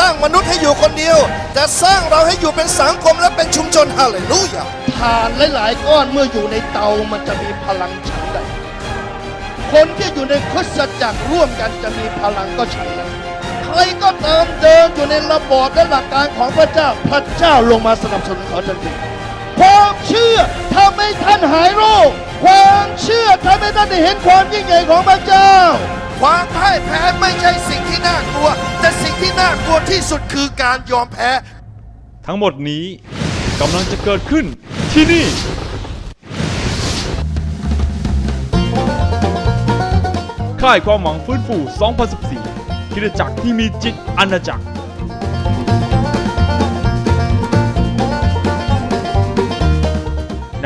ร้างมนุษย์ให้อยู่คนเดียว แต่สร้างเราให้อยู่เป็นสังคมและเป็นชุมชนฮาเลลูยาถ่านหลายๆก้อนเมื่ออยู่ในเตามันจะมีพลังฉันใดคนที่อยู่ในคริสตจักรร่วมกันจะมีพลังก็ฉันนั้นใครก็ตามเดินอยู่ในระบอบและหลักการของพระเจ้าพระเจ้าลงมาสนับสนุนเขาทันทีความเชื่อทำให้ท่านหายโรค ความเชื่อทำให้ท่านได้เห็นความยิ่งใหญ่ของพระเจ้า ลัวที่สุดคือการยอมแพ้ ทั้งหมดนี้กำลังจะเกิดขึ้นที่นี่ ค่ายความหวังฟื้นฟู 2014คิดจักรที่มีจิตอาณาจักร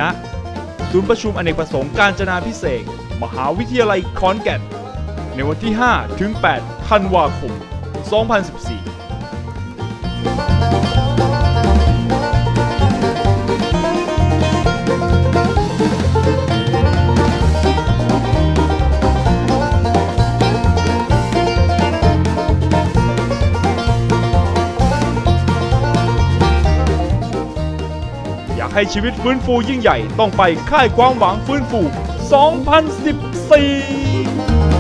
ณ ศูนย์ประชุมอเนกประสงค์การจนาพิเศษกมหาวิทยาลัยขอนแก่น ในวันที่ 5 ถึง 8 ธันวาคม 2014 อยากให้ชีวิตฟื้นฟูยิ่งใหญ่ต้องไปค่ายความหวังฟื้นฟู 2014